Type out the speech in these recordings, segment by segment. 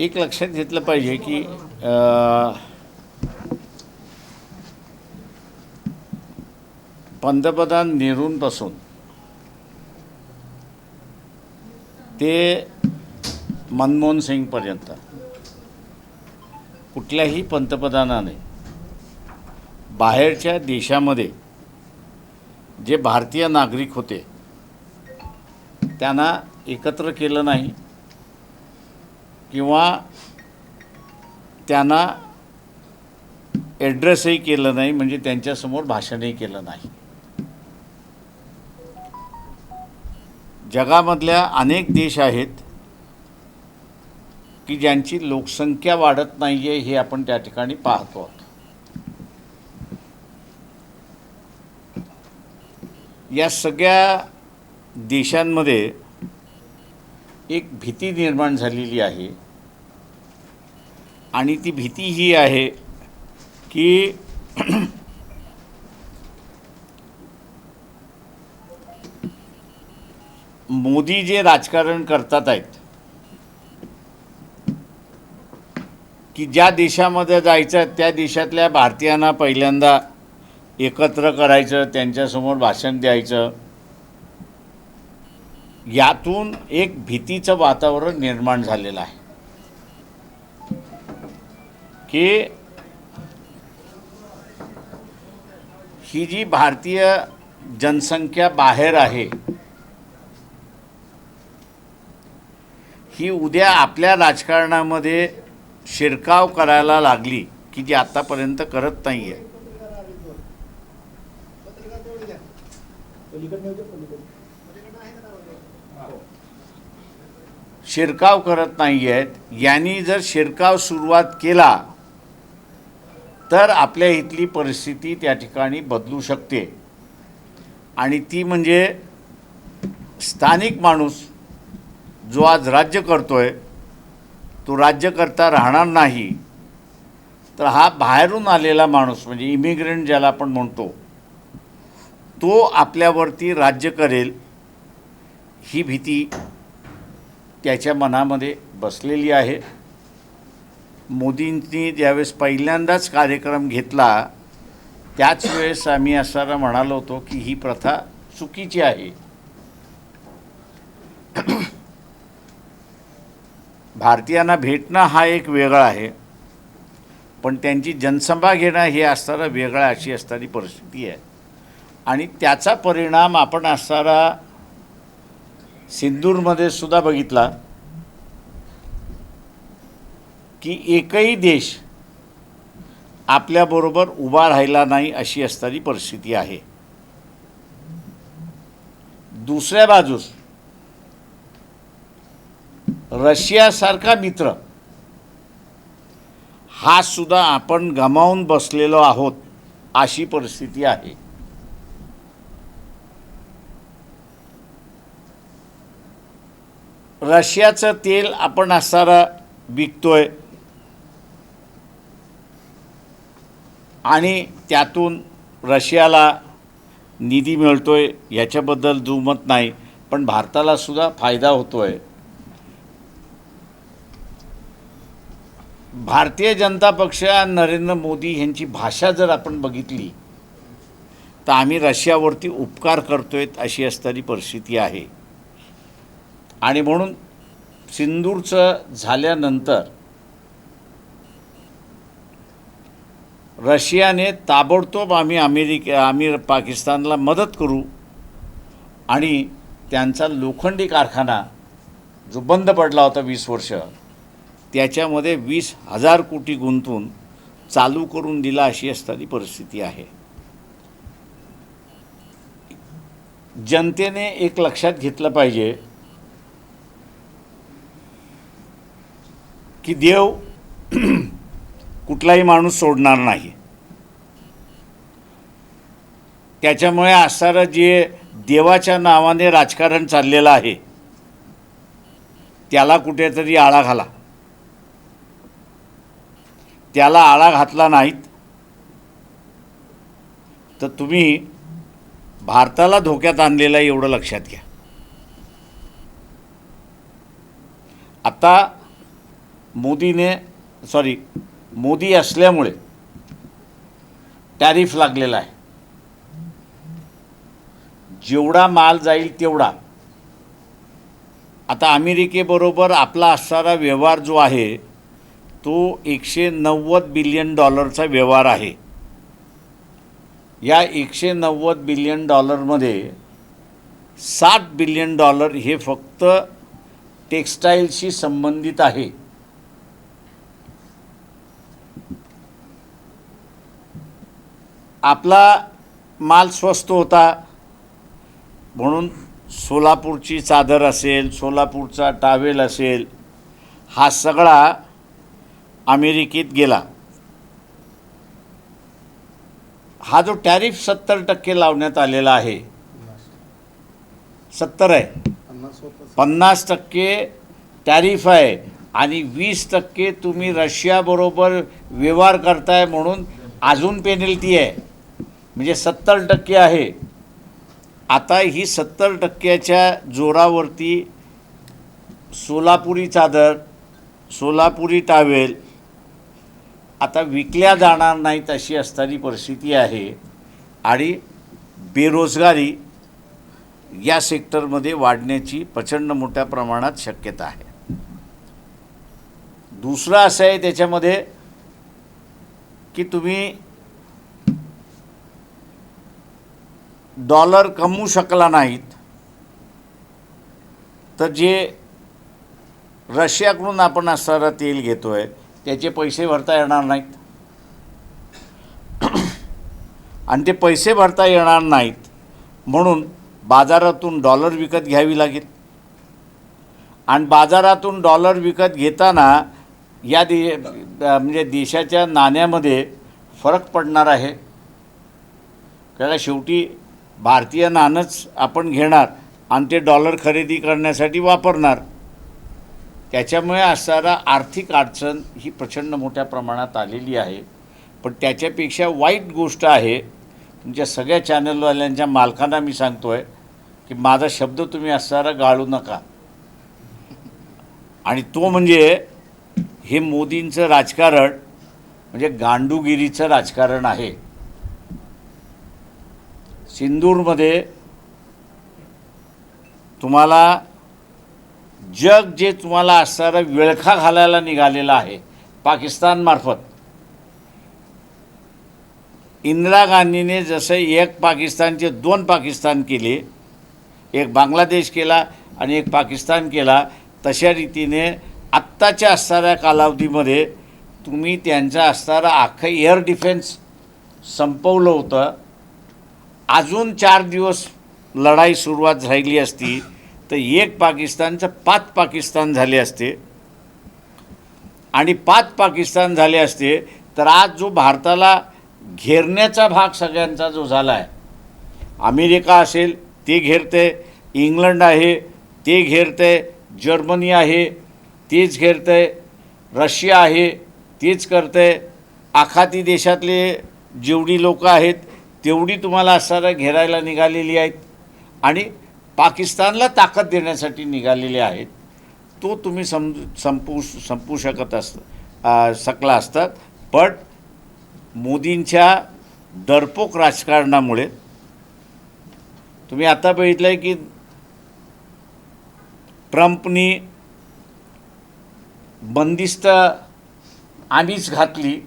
एक लक्षात घेतलं पाहिजे की पंतप्रधान नेहरूंपासून ते मनमोहन सिंगपर्यंत कुठल्याही पंतप्रधानाने बाहेरच्या देशामध्ये जे भारतीय नागरिक होते त्यांना एकत्र केलं नाही. किंवा त्यांना ॲड्रेसही केलं नाही म्हणजे त्यांच्यासमोर भाषणही केलं नाही. जगामधल्या अनेक देश आहेत की ज्यांची लोकसंख्या वाढत नाही आहे हे आपण त्या ठिकाणी पाहतो. आहोत या सगळ्या देशांमध्ये एक भीती निर्माण झालेली आहे. आणि ती भीती ही आहे की मोदी जे राजकारण करतात आहेत की ज्या देशामध्ये जायचं त्या देशातल्या भारतीयांना पहिल्यांदा एकत्र करायचं त्यांच्यासमोर भाषण द्यायचं यातून एक भीतीचं वातावरण निर्माण झालेलं आहे. की ही जी भारतीय जनसंख्या बाहेर आहे ही उद्या आपल्या राजकारणामध्ये शिरकाव करायला लागली की जी आतापर्यंत करत नाही आहे शिरकाव करत नाही आहेत यांनी जर शिरकाव सुरुवात केला तर आपल्या इथली परिस्थिती त्या ठिकाणी बदलू शकते. आणि ती म्हणजे स्थानिक माणूस जो आज राज्य करतो आहे तो राज्य करता राहणार नाही. तर हा बाहेरून आलेला माणूस म्हणजे इमिग्रंट ज्याला आपण म्हणतो तो आपल्यावरती राज्य करेल ही भीती त्याच्या मनामध्ये बसलेली आहे. मोदींनी ज्यावेळेस पहिल्यांदाच कार्यक्रम घेतला त्याच वेळेस आम्ही असताना म्हणालो होतो की ही प्रथा चुकीची आहे. भारतीयांना भेटणं हा एक वेगळा आहे पण त्यांची जनसभा घेणं हे असताना वेगळा अशी असणारी परिस्थिती आहे. आणि त्याचा परिणाम आपण असणारा सिंदूरमध्ये सुद्धा बघितला की एकही देश आपल्याबरोबर उभा राहिला नाही अशी असणारी परिस्थिती आहे. दुसऱ्या बाजूस रशियासारखा मित्र हा सुद्धा आपण गमावून बसलेलो आहोत अशी परिस्थिती आहे. रशियाचं तेल आपण असणारा विकतोय. आणि त्यातून रशियाला निधी मिळतो आहे याच्याबद्दल दुमत नाही पण भारताला सुद्धा फायदा आहे भारतीय जनता पक्ष नरेंद्र मोदी यांची भाषा जर आपण बघितली तर आम्ही रशियावरती उपकार करतोय अशी असणारी परिस्थिती आहे. आणि म्हणून सिंदूरचं झाल्यानंतर रशियाने ताबडतोब आम्ही अमेरिके आम्ही पाकिस्तानला मदत करू आणि त्यांचा लोखंडी कारखाना जो बंद पडला होता वीस वर्ष त्याच्यामध्ये वीस हजार कोटी गुंतवून चालू करून दिला अशी असणारी परिस्थिती आहे. जनतेने एक लक्षात घेतलं पाहिजे की देव कुठलाही माणूस सोडणार नाही. त्याच्यामुळे असणारं जे देवाच्या नावाने राजकारण चाललेलं आहे त्याला कुठेतरी आळा घाला. त्याला आळा घातला नाहीत तर तुम्ही भारताला धोक्यात आणलेलं आहे एवढं लक्षात घ्या. आता मोदीने सॉरी मोदी असल्यामुळे टॅरिफ लागलेला आहे. जेवढा माल जाईल तेवढा. आता अमेरिकेबरोबर आपला असणारा व्यवहार जो आहे तो एकशे नव्वद बिलियन डॉलरचा व्यवहार आहे. या एकशे नव्वद बिलियन डॉलरमध्ये साठ बिलियन डॉलर हे फक्त टेक्स्टाईलशी संबंधित आहे. आपला माल स्वस्त होता. म्हणून सोलापूरची चादर असेल सोलापूरचा टावेल असेल हा सगळा अमेरिकेत गेला. हा जो टॅरिफ सत्तर टक्के लावण्यात आलेला आहे सत्तर आहे. पन्नास टक्के टॅरिफ आहे आणि वीस टक्के तुम्ही रशियाबरोबर व्यवहार करताय म्हणून अजून पेनल्टी आहे. म्हणजे सत्तर टक्के आहे. आता ही सत्तर टक्क्याच्या जोरावरती सोलापुरी चादर सोलापुरी टावेल आता विकल्या जाणार नाहीत अशी असणारी परिस्थिती आहे. आणि बेरोजगारी या सेक्टरमध्ये वाढण्याची प्रचंड मोठ्या प्रमाणात शक्यता आहे. दुसरं असं आहे त्याच्यामध्ये की तुम्ही डॉलर कमवू शकला नाहीत तर जे रशियाकडून आपण असणारा तेल घेतो आहे त्याचे पैसे भरता येणार नाहीत. आणि ते पैसे भरता येणार नाहीत म्हणून बाजारातून डॉलर विकत घ्यावी लागेल. आणि बाजारातून डॉलर विकत घेताना या दे म्हणजे देशाच्या नाण्यामध्ये फरक पडणार आहे. कारण शेवटी भारतीय नाणंच आपण घेणार आणि ते डॉलर खरेदी करण्यासाठी वापरणार. त्याच्यामुळे असणारा आर्थिक अडचण ही प्रचंड मोठ्या प्रमाणात आलेली आहे. पण त्याच्यापेक्षा वाईट गोष्ट आहे तुमच्या सगळ्या चॅनलवाल्यांच्या मालकांना मी सांगतो आहे की माझा शब्द तुम्ही असणारा गाळू नका. आणि तो म्हणजे हे मोदींचं राजकारण म्हणजे गांडूगिरीचं राजकारण आहे. सिंदूरमध्ये तुम्हाला जग जे तुम्हाला असणारा विळखा घालायला निघालेला आहे पाकिस्तानमार्फत इंदिरा गांधीने जसं एक पाकिस्तानचे दोन पाकिस्तान केले एक बांगलादेश केला आणि एक पाकिस्तान केला तशा रीतीने आत्ताच्या असणाऱ्या कालावधीमध्ये तुम्ही त्यांचा असणारा अख्खं एअर डिफेन्स संपवलं होतं. अजून चार दिवस लढाई सुरुवात झाली असती तर एक पाकिस्तानचं पाच पाकिस्तान झाले असते. आणि पाच पाकिस्तान झाले असते तर आज जो भारताला घेरण्याचा भाग सगळ्यांचा जो झाला आहे अमेरिका असेल ते घेरते इंग्लंड आहे ते घेरते जर्मनी आहे तेच घेरते रशिया आहे तेच करते आखाती देशातले जेवढी लोकं आहेत तेवढी तुम्हाला असणारा घेरायला निघालेली आहेत. आणि पाकिस्तानला ताकद देण्यासाठी निघालेले आहेत. तो तुम्ही सम संपू संपू शकत अस शकला सकला असतात. पण मोदींच्या दरपोक राजकारणामुळे तुम्ही आता बघितलं आहे की ट्रम्पनी बंदिस्त आम्हीच घातली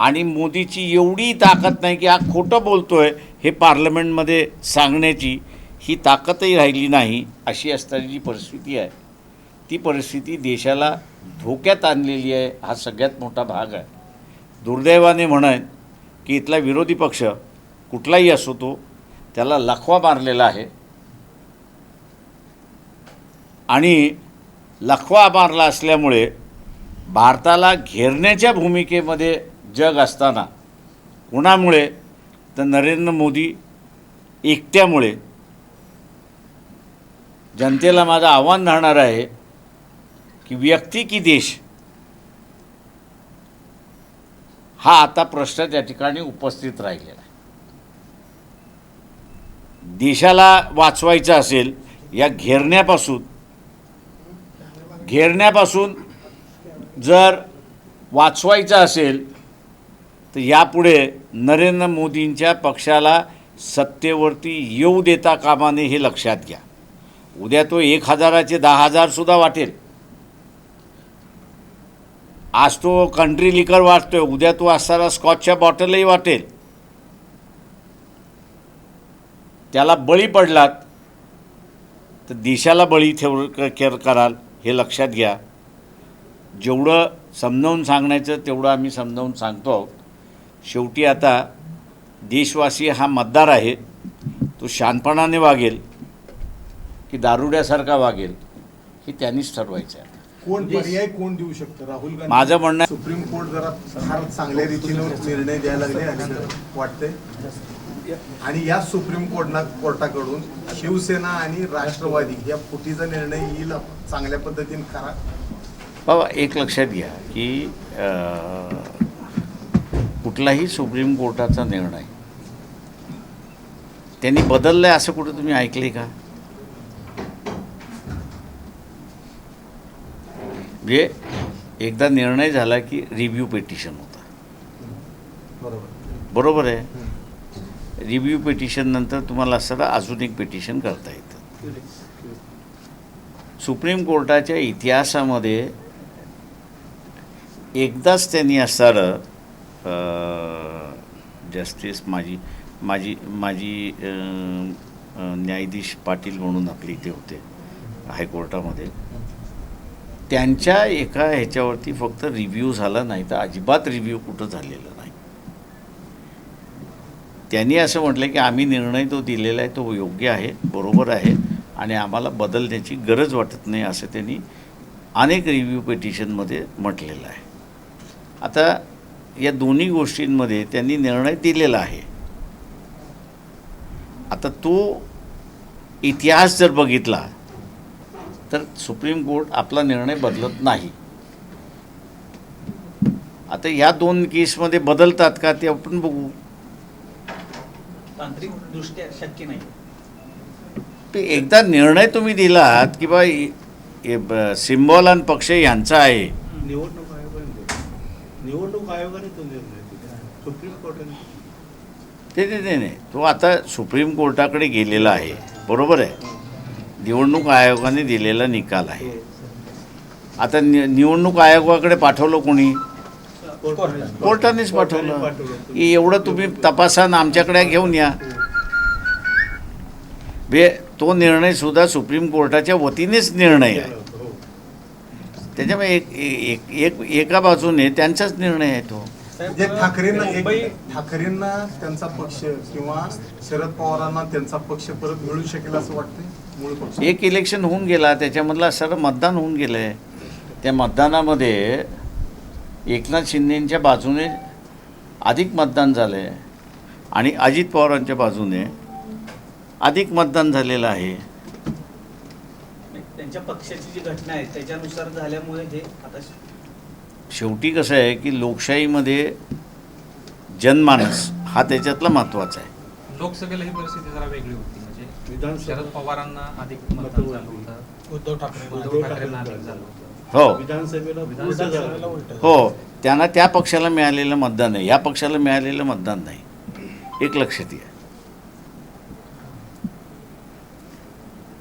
आणि मोदीची एवढी ताकद नाही की हा खोटं बोलतो आहे हे पार्लमेंटमध्ये सांगण्याची ही ताकदही राहिली नाही अशी असणारी जी परिस्थिती आहे ती परिस्थिती देशाला धोक्यात आणलेली आहे हा सगळ्यात मोठा भाग आहे. दुर्दैवाने म्हणेन की इथला विरोधी पक्ष कुठलाही असो तो त्याला लखवा मारलेला आहे. आणि लखवा मारला असल्यामुळे भारताला घेरण्याच्या भूमिकेमध्ये जग असताना कुणामुळे तर नरेंद्र मोदी एकट्यामुळे जनतेला माझं आव्हान राहणार आहे की व्यक्ती की देश हा आता प्रश्न त्या ठिकाणी उपस्थित राहिलेला आहे. देशाला वाचवायचं असेल या घेरण्यापासून घेरण्यापासून जर वाचवायचा असेल तर यापुढे नरेंद्र मोदींच्या पक्षाला सत्तेवरती येऊ देता कामाने हे लक्षात घ्या. उद्या तो एक हजाराचे दहा हजारसुद्धा वाटेल. आज तो कंट्री लिकर वाटतोय उद्या तो असताना स्कॉचच्या बॉटलही वाटेल. त्याला बळी पडलात तर देशाला बळी ठेव कराल हे लक्षात घ्या. जेवढं समजावून सांगण्याचं तेवढं आम्ही समजावून सांगतो आहोत. शेवटी आता देशवासी हा मतदार आहे तो शानपणाने वागेल की दारुड्यासारखा वागेल हे त्यांनीच ठरवायचं आहे. कोण पर्याय कोण देऊ शकतं? राहुल गांधी माझं म्हणणं सुप्रीम कोर्ट जरा फार चांगल्या रीतीनं निर्णय द्यायला लागले असं वाटतंय. आणि या सुप्रीम कोर्टना कोर्टाकडून शिवसेना आणि राष्ट्रवादी या फुटीचा निर्णय येईल चांगल्या पद्धतीने करा बाबा एक लक्षात घ्या की कुठलाही सुप्रीम कोर्टाचा निर्णय त्यांनी बदललं आहे असं कुठं तुम्ही ऐकले का? म्हणजे एकदा निर्णय झाला की रिव्ह्यू पेटिशन होता. बरोबर. बरोबर आहे? रिव्ह्यू पेटिशन नंतर तुम्हाला असं अजून एक पेटिशन करता येतं. सुप्रीम कोर्टाच्या इतिहासामध्ये एकदाच त्यांनी असणारं जस्टिस माझी माझी माझी न्यायाधीश पाटील म्हणून आपले इथे होते हायकोर्टामध्ये. त्यांच्या एका ह्याच्यावरती फक्त रिव्ह्यू झाला नाही तर अजिबात रिव्ह्यू कुठं झालेला नाही. त्यांनी असं म्हटलं की आम्ही निर्णय तो दिलेला आहे तो योग्य आहे बरोबर आहे आणि आम्हाला बदलण्याची गरज वाटत नाही असं त्यांनी अनेक रिव्ह्यू पिटिशनमध्ये म्हटलेलं आहे. आता या दोन्ही गोष्टींमध्ये त्यांनी निर्णय दिलेला आहे. आता तो इतिहास जर बघितला तर सुप्रीम कोर्ट आपला निर्णय बदलत नाही. आता या दोन केसमध्ये बदलतात का ते आपण बघू. तांत्रिक दृष्ट्या शक्य नाही. एकदा निर्णय तुम्ही दिलात की बा सिम्बॉल आणि पक्ष यांचा आहे. निवडणूक आयोगाने तो निर्णय दिला सुप्रीम कोर्टाने. ते ते ते नाही. तो आता सुप्रीम कोर्टाकडे गेलेला आहे. बरोबर आहे. निवडणूक आयोगाने दिलेला निकाल आहे. आता नि निवडणूक आयोगाकडे पाठवलं कोणी? कोर्टानेच पाठवलं. की एवढं तुम्ही तपासा आणि आमच्याकडे घेऊन या. बे तो निर्णय सुद्धा सुप्रीम कोर्टाच्या वतीनेच निर्णय आहे. हो. त्याच्यामुळे एक एक एक एका बाजूने त्यांचाच निर्णय आहे तो. म्हणजे ठाकरेंना एक ठाकरेंना त्यांचा पक्ष किंवा शरद पवारांना त्यांचा पक्ष परत मिळू शकेल असं मूळ पक्ष. एक इलेक्शन होऊन गेला त्याच्यामधला सर्व मतदान होऊन गेलं आहे त्या मतदानामध्ये एकनाथ शिंदेंच्या बाजूने अधिक मतदान झालं आहे आणि अजित पवारांच्या बाजूने अधिक मतदान झालेलं आहे. त्यांच्या पक्षाची जी घटना आहे त्याच्यानुसार झाल्यामुळे हे आता शेवटी कसं आहे की लोकशाहीमध्ये जनमानस हा त्याच्यातला महत्त्वाचा आहे. लोकसभेला ही परिस्थिती जरा वेगळी होती. म्हणजे विधानसभा शरद पवारांना अधिक मतदान झालं होतं. उद्धव ठाकरे उद्धव ठाकरेंना अधिक झालं होतं. हो. विधानसभेला हो. त्यांना त्या पक्षाला मिळालेलं मतदान आहे. या पक्षाला मिळालेलं मतदान नाही. एक लक्षात घ्या.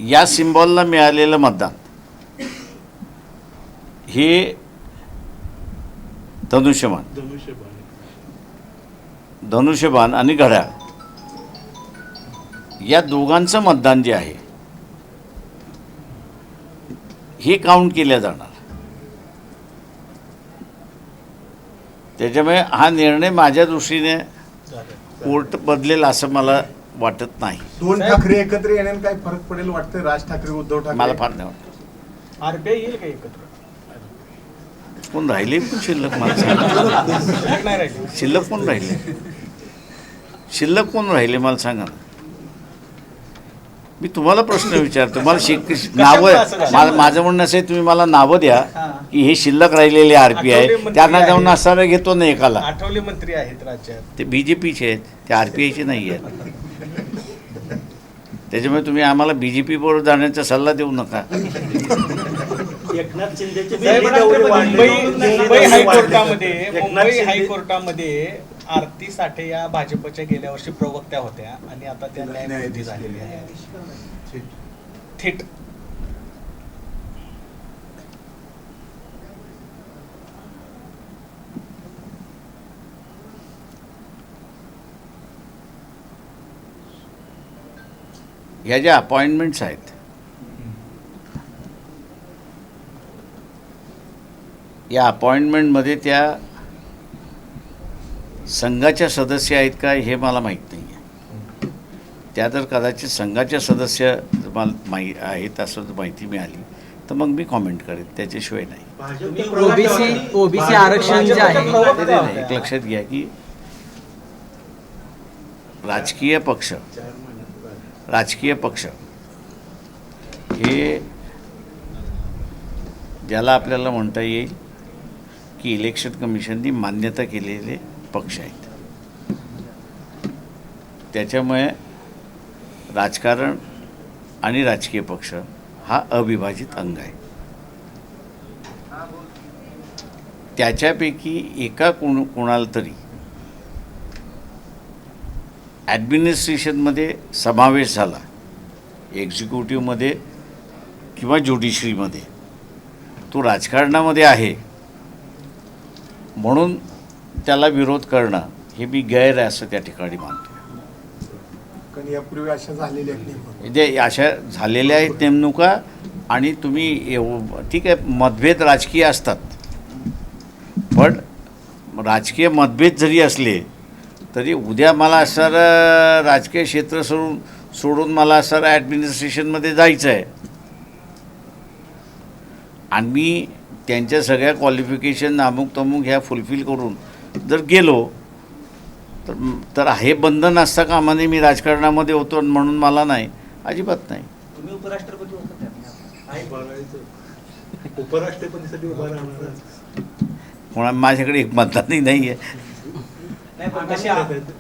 या सिम्बॉलला मिळालेलं मतदान. हे धनुष्यबाण. धनुष्यबाण आणि घड्याळ. या दोघांचं मतदान जे आहे हे काउंट केल्या जाणार. त्याच्यामुळे हा निर्णय माझ्या दृष्टीने कोर्ट बदलेल असं मला वाटत नाही. दोन ठाकरे एकत्र येण्याने काय फरक पडेल वाटतंय? राज ठाकरे उद्धव ठाकरे? मला फार नाही वाटत. आरबीआय येईल का एकत्र? कोण राहिले? पण शिल्लक मला सांगा. नाही राहिले. शिल्लक कोण राहिले? शिल्लक कोण राहिले मला सांगा ना मी तुम्हाला प्रश्न विचारतो. मला शिक नावं मा- माझं म्हणणं असं आहे तुम्ही मला नावं द्या. की हे शिल्लक राहिलेले आर पी मंत्री त्यांना जाऊन. असणारा घेतो ना एकाला. आठवले मंत्री आहेत राज्यात. ते बी जे पीचे आहेत. ते आर पी आयचे नाही आहेत. त्याच्यामुळे तुम्ही आम्हाला बी जे पीबरोबर जाण्याचा सल्ला देऊ नका. एकनाथ शिंदेचे. मुंबई- मुंबई हायकोर्टामध्ये मुंबई आरती साठे या भाजपच्या गेल्या वर्षी प्रवक्त्या होत्या आणि आता त्या न्यायमूर्ती झालेल्या आहेत. थेट ह्या ज्या अपॉइंटमेंट्स आहेत या अपॉइंटमेंटमध्ये त्या संघाच्या सदस्य आहेत का हे मला माहीत नाही आहे त्या जर कदाचित संघाच्या सदस्य मला माही आहेत असं जर माहिती मिळाली तर मग मी कॉमेंट करेन त्याच्याशिवाय नाही ओबीसी ओबीसी आरक्षण जे आहे. एक लक्षात घ्या की राजकीय पक्ष. राजकीय पक्ष. हे ज्याला आपल्याला म्हणता येईल की इलेक्शन कमिशननी मान्यता केलेले पक्ष आहेत. त्याच्यामुळे राजकारण आणि राजकीय पक्ष हा अविभाजित अंग आहे. त्याच्यापैकी एका कोण कोणाला तरी ॲडमिनिस्ट्रेशनमध्ये समावेश झाला. एक्झिक्युटिव्हमध्ये किंवा ज्युडिशरीमध्ये तो राजकारणामध्ये आहे. म्हणून त्याला विरोध करणं हे मी गैर आहे असं त्या ठिकाणी मानतो यापूर्वी अशा झालेल्या आहेत. म्हणजे अशा झालेल्या आहेत नेमणुका आणि तुम्ही ठीक आहे मतभेद राजकीय असतात. पण राजकीय मतभेद जरी असले तरी उद्या मला सर राजकीय क्षेत्र सोडून सोडून मला सर ॲडमिनिस्ट्रेशनमध्ये जायचं आहे आणि मी त्यांच्या सगळ्या क्वालिफिकेशन अमुक तमुक ह्या फुलफिल करून जर गेलो तर तर हे बंधन असता कामाने मी राजकारणामध्ये होतो म्हणून मला नाही अजिबात नाही. तुम्ही उपराष्ट्रपती माझ्याकडे एक मतदानही नाही आहे नाही पण कशी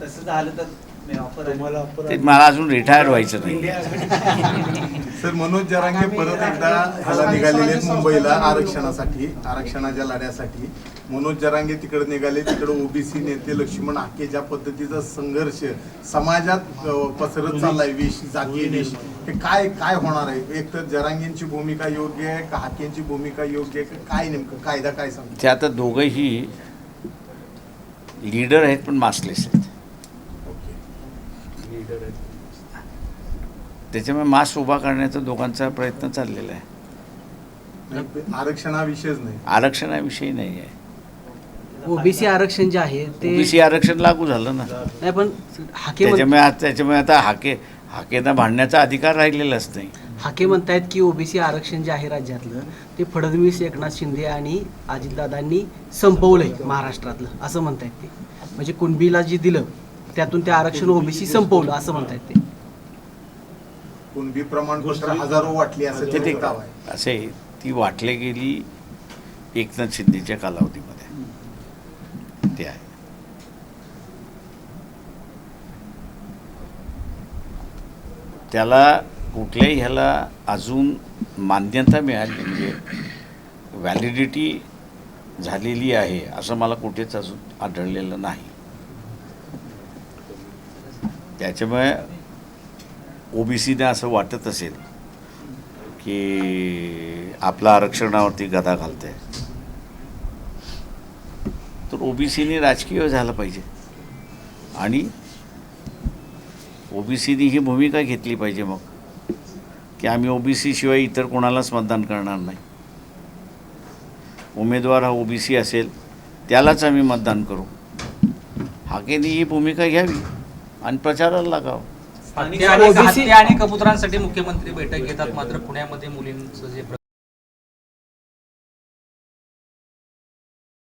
तसं झालं तर मी ऑफर आहे. तुम्हाला ते अपराध- मला अजून रिटायर व्हायचं नाही. सर मनोज जरांगे परत एकदा ह्याला निघालेले आहेत मुंबईला आरक्षणासाठी आरक्षणाच्या लढ्यासाठी. मनोज जरांगे तिकडे निघाले तिकडे ओबीसी नेते लक्ष्मण हाके ज्या पद्धतीचा संघर्ष समाजात अ, पसरत चाललाय विष जातीय विष हे काय काय होणार आहे? एक तर जरांगेंची भूमिका योग्य आहे का हाकेंची भूमिका योग्य आहे का? काय नेमकं? कायदा काय सांगतो? ते आता दोघंही लीडर आहेत पण मासलेस आहेत. ओके. लीडर आहे. त्याच्यामुळे मास उभा करण्याचा दोघांचा प्रयत्न चाललेला आहे. हा विषयच नाही. आरक्षणाविषयी नाही आहे. ओबीसी आरक्षण जे आहे ते ओबीसी आरक्षण लागू झालं ना. नाही पण हाके त्याच्यामुळे आता त्याच्यामुळे आता हाके हाकेंना भांडण्याचा अधिकार राहिलेलाच नाही. हाके म्हणतायत की ओबीसी आरक्षण जे आहे राज्यातलं ते फडणवीस एकनाथ शिंदे आणि अजितदादांनी संपवलंय महाराष्ट्रातलं. असं म्हणतायत ते. म्हणजे कुणबीला जे दिलं त्यातून ते आरक्षण ओबीसी संपवलं असं म्हणतायत ते. कुणबी प्रमाणपत्र हजारो वाटली असं ते असे ती वाटली गेली एकनाथ शिंदेच्या कालावधीमध्ये. ते आहे. त्याला कुठल्याही ह्याला अजून मान्यता मिळाली म्हणजे व्हॅलिडिटी झालेली आहे असं मला कुठेच अजून आढळलेलं नाही. त्याच्यामुळे ओबीसीने असं वाटत असेल की आपल्या आरक्षणावरती गदा घालते तर ओबीसीने राजकीय झालं पाहिजे. आणि ओबीसीनी ही भूमिका घेतली पाहिजे मग. की आम्ही ओबीसी शिवाय इतर कोणालाच मतदान करणार नाही. उमेदवार हा ओबीसी असेल त्यालाच आम्ही मतदान करू. हाकेने ही भूमिका घ्यावी आणि प्रचाराला लागावं. आणि कबुतरांसाठी मुख्यमंत्री बैठक घेतात मात्र पुण्यामध्ये मुलींचं जे